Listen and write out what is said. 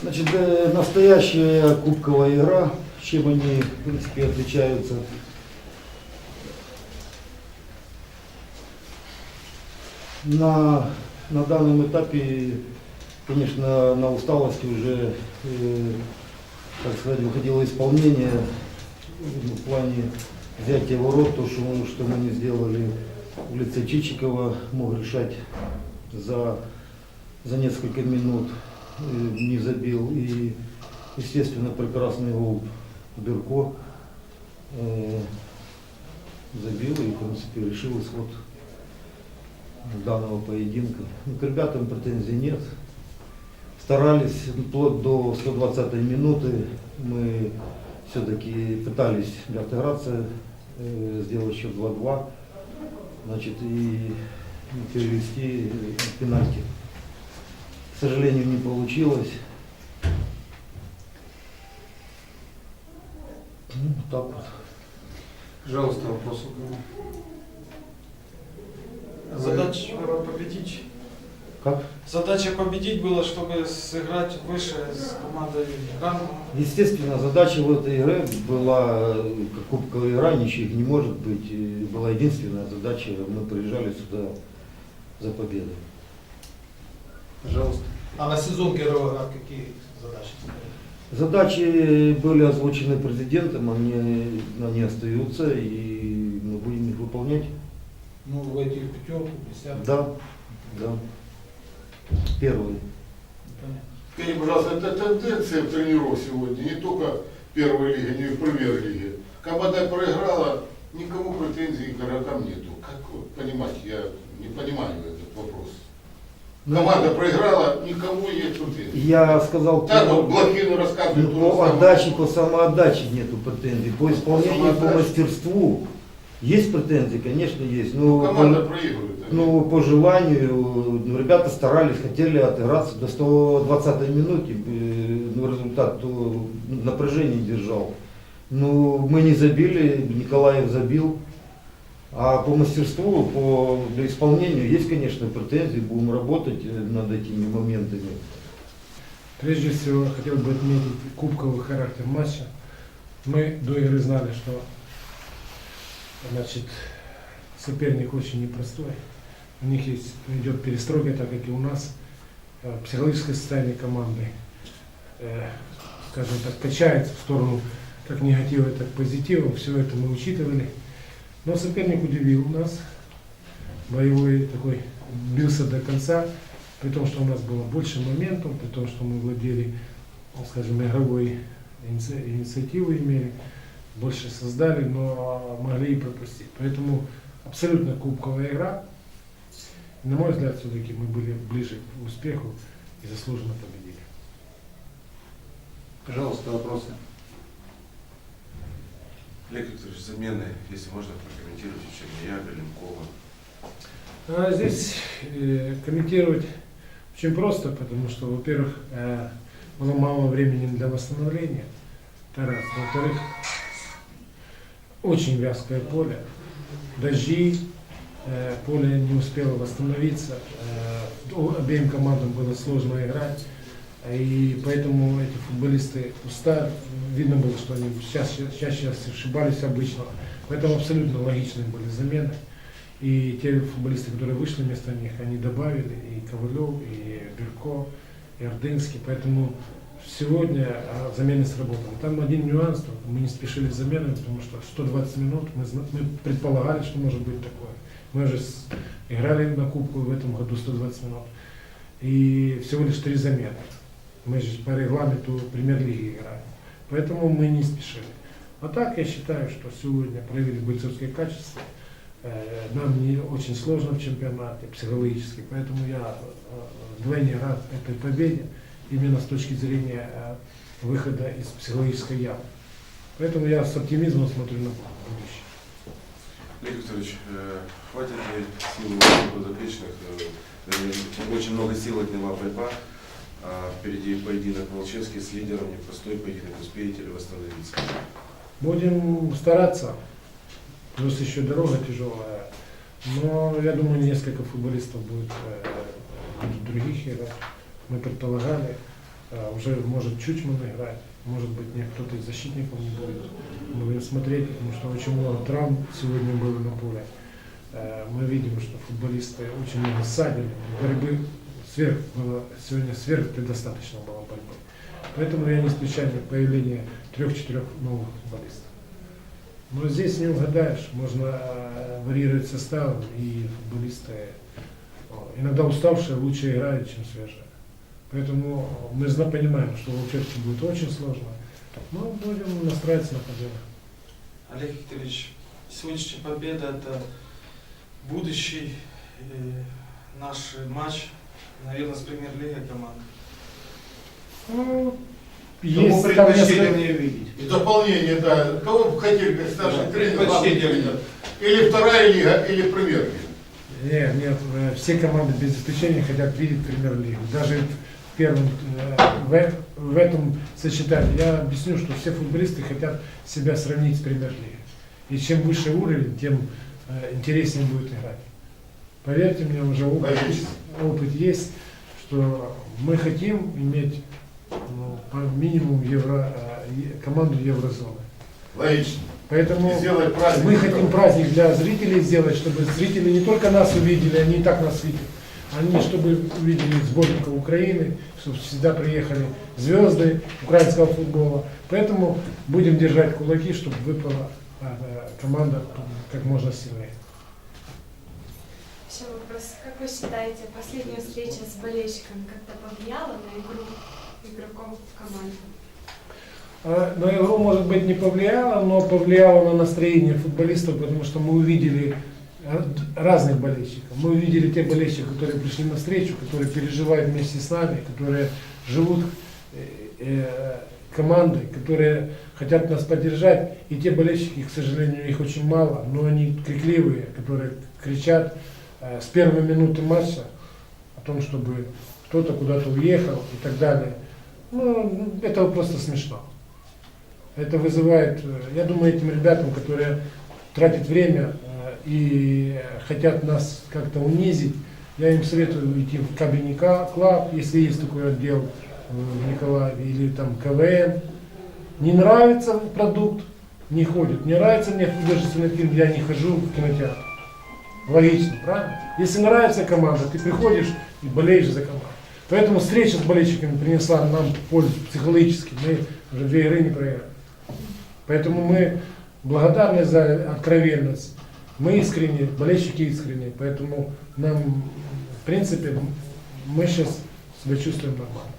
Значит, э, настоящая кубковая игра, чем они, в принципе, отличаются. На, на данном этапе, конечно, на усталости уже, э, так сказать, выходило исполнение в плане взятия ворот, то, что, мы- что мы не сделали в лице Чичикова, мог решать за, за несколько минут, не забил. И, естественно, прекрасный гол Берко э, забил и, в принципе, решил исход данного поединка. Ну, к ребятам претензий нет. Старались вплоть до 120 минуты. Мы все-таки пытались отыграться, э, сделать счет 2-2. Значит, и перевести э, пенальти. К сожалению, не получилось. Ну, так вот. Пожалуйста, вопрос у кого? Задача победить. Как? Задача победить была, чтобы сыграть выше с командой Ран. Естественно, задача в этой игре была, э, как кубковая игра, ничьих не может быть. И была единственная задача, мы приезжали сюда за победой. Пожалуйста. А на сезон Кировоград какие задачи? Задачи были озвучены президентом, они, они остаются, и мы будем их выполнять. Ну, войти в пятерку, в десятку. Да, да. Первый. Понятно. Скажите, пожалуйста, это тенденция в тренеров сегодня, не только в первой лиге, но и в премьер-лиге. Команда проиграла, никому претензий к игрокам нету. Как понимать, я не понимаю этот вопрос. Ну, Команда проиграла, никому нет претензий. Я сказал, Так по- вот Блохину рассказывает. то же по самое. отдаче, по самоотдаче нету претензий. По исполнению, по самоотдаче. мастерству есть претензии, конечно, есть. Но Команда по- проигрывает. Ну, по желанию, ну, ребята старались, хотели отыграться до 120 минуты, э, ну, результат то напряжение держал. Ну, мы не забили, Николаев забил. А по мастерству, по исполнению есть, конечно, претензии, будем работать э, над этими моментами. Прежде всего, хотел бы отметить кубковый характер матча. Мы до игры знали, что значит, соперник очень непростой. У них есть, идет перестройка, так как и у нас. Э, Психологическое состояние команды, э, скажем так, качается в сторону как негатива, так и позитива. Все это мы учитывали. Но соперник удивил нас. Боевой такой бился до конца при том, что у нас было больше моментов, при том, что мы владели, скажем, игровой иници- инициативой имели, больше создали, но могли и пропустить. Поэтому абсолютно кубковая игра. На мой взгляд, все-таки мы были ближе к успеху и заслуженно победили. Пожалуйста, вопросы. Олег Викторович, замены, если можно прокомментировать, Черния, Галенкова. А здесь э, комментировать очень просто, потому что, во-первых, э, было мало времени для восстановления. Это раз. Во-вторых, очень вязкое поле, дожди, э, поле не успело восстановиться, э, обеим командам было сложно играть, и поэтому эти футболисты устали, видно было, что они чаще, чаще ошибались обычно, поэтому абсолютно логичные были замены. И те футболисты, которые вышли вместо них, они добавили и Ковалев, и Берко, и Ордынский. Поэтому сегодня а, замены сработали. Там один нюанс, мы не спешили с заменами, потому что 120 минут мы, мы предполагали, что может быть такое. Мы уже с- играли на Кубку в этом году 120 минут. И всего лишь три замены. Мы же по регламенту премьер-лиги играем. Поэтому мы не спешили. А так я считаю, что сегодня проявили бойцовские качества. Э, Нам не очень сложно в чемпионате психологически, поэтому я э, вдвойне рад этой победе именно с точки зрения э, выхода из психологической ямы. Поэтому я с оптимизмом смотрю на будущее. Олег Викторович, хватит ли сил у подопечных? Очень много сил отняла борьба. А впереди поединок Волчевский с лидером, непростой поединок. Успеете ли восстановиться? Будем стараться. Плюс еще дорога тяжелая. Но я думаю, несколько футболистов будет э, будут других играть. Мы предполагали. Э, Уже может Чучман играть, может быть, не кто-то из защитников не будет. Мы будем смотреть, потому что очень много травм сегодня было на поле. Э, Мы видим, что футболисты очень много ссадили, борьбы сверх было, сегодня сверх предостаточно было борьбы. Поэтому я не исключаю появление трех-четырех новых футболистов. Но здесь не угадаешь, можно э, варьировать составом, и футболисты иногда уставшие лучше играют, чем свежие. Поэтому мы понимаем, что в Волчевске будет очень сложно, но будем настраиваться на победу. Олег Викторович, сегодняшняя победа это будущий э, наш матч, наверное, с премьер-лигой команды. Ну, Кому там предпочтение несколько- видеть. И дополнение, да. Кого бы хотели, как старший Да, тренер, предпочтение видно? Или вторая лига, или премьер-лига. Нет, нет, э, все команды без исключения хотят видеть премьер-лигу. Даже в первом, э, в, в этом сочетании. Я объясню, что все футболисты хотят себя сравнить с премьер-лигой. И чем выше уровень, тем э, интереснее будет играть. Поверьте мне, уже опыт, опыт есть, что мы хотим иметь ну, по минимум евро, э, команду еврозоны. Логично. Поэтому праздник. мы хотим праздник для зрителей сделать, чтобы зрители не только нас увидели, они и так нас видят. Они, чтобы увидели сборников Украины, чтобы всегда приехали звезды украинского футбола. Поэтому будем держать кулаки, чтобы выпала э, команда как можно сильнее. Еще вопрос. Как вы считаете, последняя встреча с болельщиками как-то повлияла на игру игроков в команде? А, На игру, может быть, не повлияло, но повлияло на настроение футболистов, потому что мы увидели р- разных болельщиков. Мы увидели тех болельщиков, которые пришли на встречу, которые переживают вместе с нами, которые живут э, э, командой, которые хотят нас поддержать. И те болельщики, к сожалению, их очень мало, но они крикливые, которые кричат э, с первой минуты матча о том, чтобы кто-то куда-то уехал и так далее. Ну, это просто смешно. Это вызывает, э, я думаю, этим ребятам, которые тратят время э, и хотят нас как-то унизить, я им советую идти в Кабиника Клаб, если есть такой отдел э, в Николаеве, или там КВН. Не нравится продукт, не ходит. Не нравится мне художественный фильм, я не хожу в кинотеатр. Логично, правильно? Если нравится команда, ты приходишь и болеешь за команду. Поэтому встреча с болельщиками принесла нам пользу психологически. Мы уже две игры не проиграли. Поэтому мы благодарны за откровенность. Мы искренне, болельщики искренне. Поэтому нам, в принципе, мы сейчас себя чувствуем нормально.